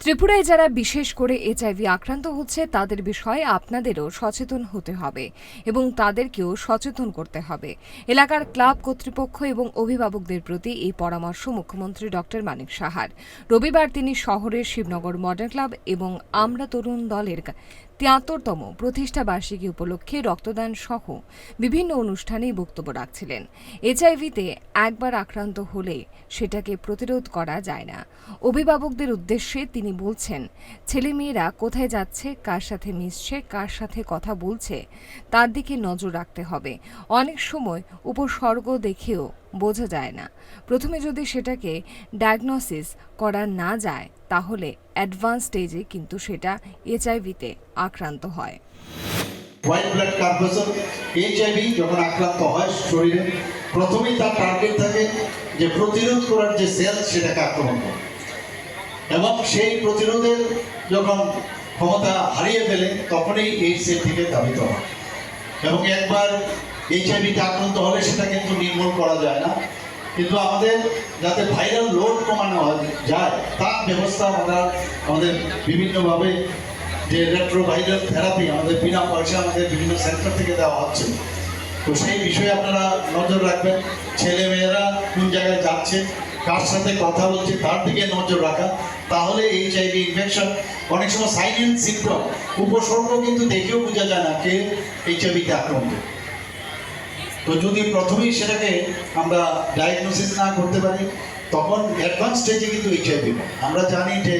ত্রিপুরায় যারা বিশেষ করে এইচআইভি আক্রান্ত হচ্ছে, তাদের বিষয়ে আপনাদেরও সচেতন হতে হবে এবং তাদেরকেও সচেতন করতে হবে। এলাকার ক্লাব কর্তৃপক্ষ এবং অভিভাবকদের প্রতি এই পরামর্শ মুখ্যমন্ত্রী ডক্টর মানিক সাহার। রবিবার তিনি শহরের শিবনগর মডার্ন ক্লাব এবং আমরা তরুণ দলের তিয়াত্তরতম প্রতিষ্ঠা বার্ষিকী উপলক্ষে রক্তদান সহ বিভিন্ন অনুষ্ঠানে বক্তব্য রাখছিলেন। এইচআইভিতে একবার আক্রান্ত হলে সেটাকে প্রতিরোধ করা যায় না। অভিভাবকদের উদ্দেশ্যে তিনি বলছেন, ছেলেমেয়েরা কোথায় যাচ্ছে, কার সাথে মিশছে, কার সাথে কথা বলছে, তার দিকে নজর রাখতে হবে। অনেক সময় উপসর্গ দেখেও বোঝা যায় না। প্রথমে যদি সেটাকে ডায়াগনোসিস করা না যায়, তাহলে অ্যাডভান্স স্টেজে কিন্তু সেটা এইচআইভিতে আক্রান্ত হয়। হোয়াইট ব্লাড কার্পেশন এইচআইভি যখন আক্রান্ত হয় শরীরে, প্রথমেই তার টার্গেট থাকে যে প্রতিরোধ করার যে সেল সেটাকে আক্রমণ করে। এবং সেই প্রতিরোধের যখন ক্ষমতা হারিয়ে ফেলে, তখনই এই সেল থেকে ধাবিত হয়। এবং একবার এইচআইভিতে আক্রান্ত হলে সেটা কিন্তু নির্মূল করা যায় না। কিন্তু আমাদের যাতে ভাইরাল লোড কমানো যায়, তার ব্যবস্থা আমরা আমাদের বিভিন্নভাবে যে রেট্রোভাইরাল থেরাপি আমাদের বিনা পয়সা আমাদের বিভিন্ন সেন্টার থেকে দেওয়া হচ্ছে। তো সেই বিষয়ে আপনারা নজর রাখবেন। ছেলে মেয়েরা কোন জায়গায় যাচ্ছে কার সাথে কথা বলছে তার দিকে নজর রাখা, তাহলে এইচআইভি ইনফেকশন অনেক সময় সাইন অ্যান্ড সিমটম উপসর্গ কিন্তু দেখেও বোঝা যায় না কে এইচআইভিতে আক্রান্ত। তো যদি প্রথমেই সেটাকে আমরা ডায়াগনোসিস না করতে পারি, তখন অ্যাডভান্স স্টেজে কিন্তু এইচআইভি আমরা জানি যে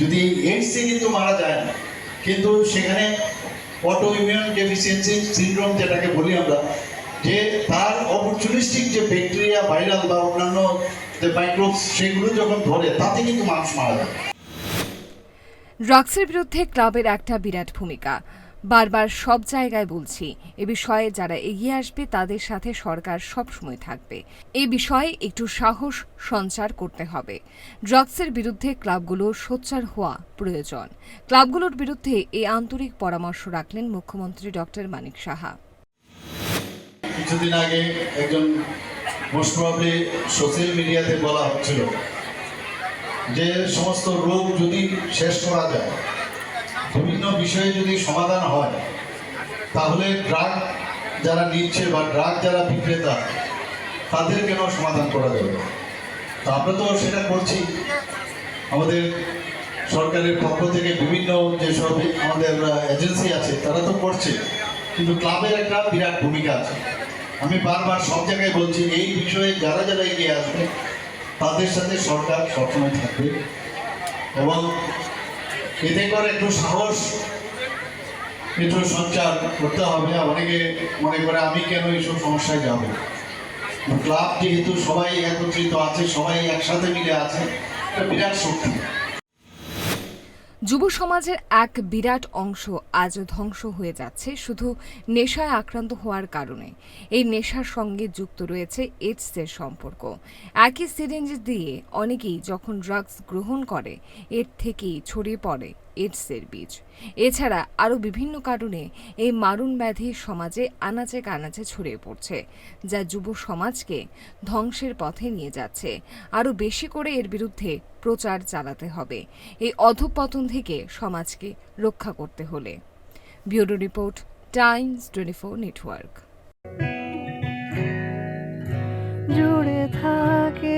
যদি এইডসে কিন্তু মারা যায় না কিন্তু সেখানে অটো ইমিউন ডেফিসিয়েন্সি সিনড্রোম যেটাকে বলি আমরা যে তার অপরচুনিস্টিক যে ব্যাকটেরিয়া ভাইরাল বা অন্যান্য যে মাইক্রোবস সেগুলো যখন ধরে, তাতে কিন্তু মানুষ মারা যায়। ড্রাগসের বিরুদ্ধে ক্লাবের একটা বিরাট ভূমিকা। বারবার সব জায়গায় বলছি, এ বিষয়ে যারা এগিয়ে আসবে তাদের সাথে সরকার সবসময় থাকবে। এ বিষয়ে একটু সাহস সঞ্চার করতে হবে। ড্রাগসের বিরুদ্ধে ক্লাবগুলো সোচ্চার হওয়া প্রয়োজন। ক্লাবগুলোর বিরুদ্ধে এই আন্তরিক পরামর্শ রাখলেন মুখ্যমন্ত্রী ডক্টর মানিক সাহা। কিছুদিন আগে একজন মোস্ট সোশ্যাল মিডিয়াতে বলা হচ্ছিল যে সমস্ত রোগ যদি শেষ করা যায়, বিভিন্ন বিষয়ে যদি সমাধান হয়, তাহলে ড্রাগ যারা নিচ্ছে বা ড্রাগ যারা বিক্রেতা তাদের কেন সমাধান করা যাবে তা আমরা তো সেটা করছি। আমাদের সরকারের পক্ষ থেকে বিভিন্ন যেসব আমাদের এজেন্সি আছে, তারা তো করছে। কিন্তু ক্লাবের একটা বিরাট ভূমিকা আছে। আমি বারবার সব জায়গায় বলছি, এই বিষয়ে যারা যারা এগিয়ে আসবে, তাদের সাথে সরকার সবসময় থাকবে। এবং এতে করে একটু সাহস, একটু সঞ্চার করতে হবে। অনেকে মনে করে, আমি কেন এইসব সমস্যায় যাব? ক্লাব যেহেতু সবাই একত্রিত আছে, সবাই একসাথে মিলে আছে, এটা বিরাট শক্তি। যুব সমাজের এক বিরাট অংশ আজও ধ্বংস হয়ে যাচ্ছে শুধু নেশায় আক্রান্ত হওয়ার কারণে। এই নেশার সঙ্গে যুক্ত রয়েছে এইডসের সম্পর্ক। একই সিরিঞ্জ দিয়ে অনেকেই যখন ড্রাগস গ্রহণ করে, এর থেকেই ছড়িয়ে পড়ে। এইডসের বীজ। এছাড়া আরও বিভিন্ন কারণে এই মারণ ব্যাধি সমাজে আনাচে কানাচে ছড়িয়ে পড়ছে, যা যুব সমাজকে ধ্বংসের পথে নিয়ে যাচ্ছে। আরও বেশি করে এর বিরুদ্ধে প্রচার চালাতে হবে, এই অধঃপতন থেকে সমাজকে রক্ষা করতে হলে। Bureau report, Times twenty four network. জুড়ে থাকে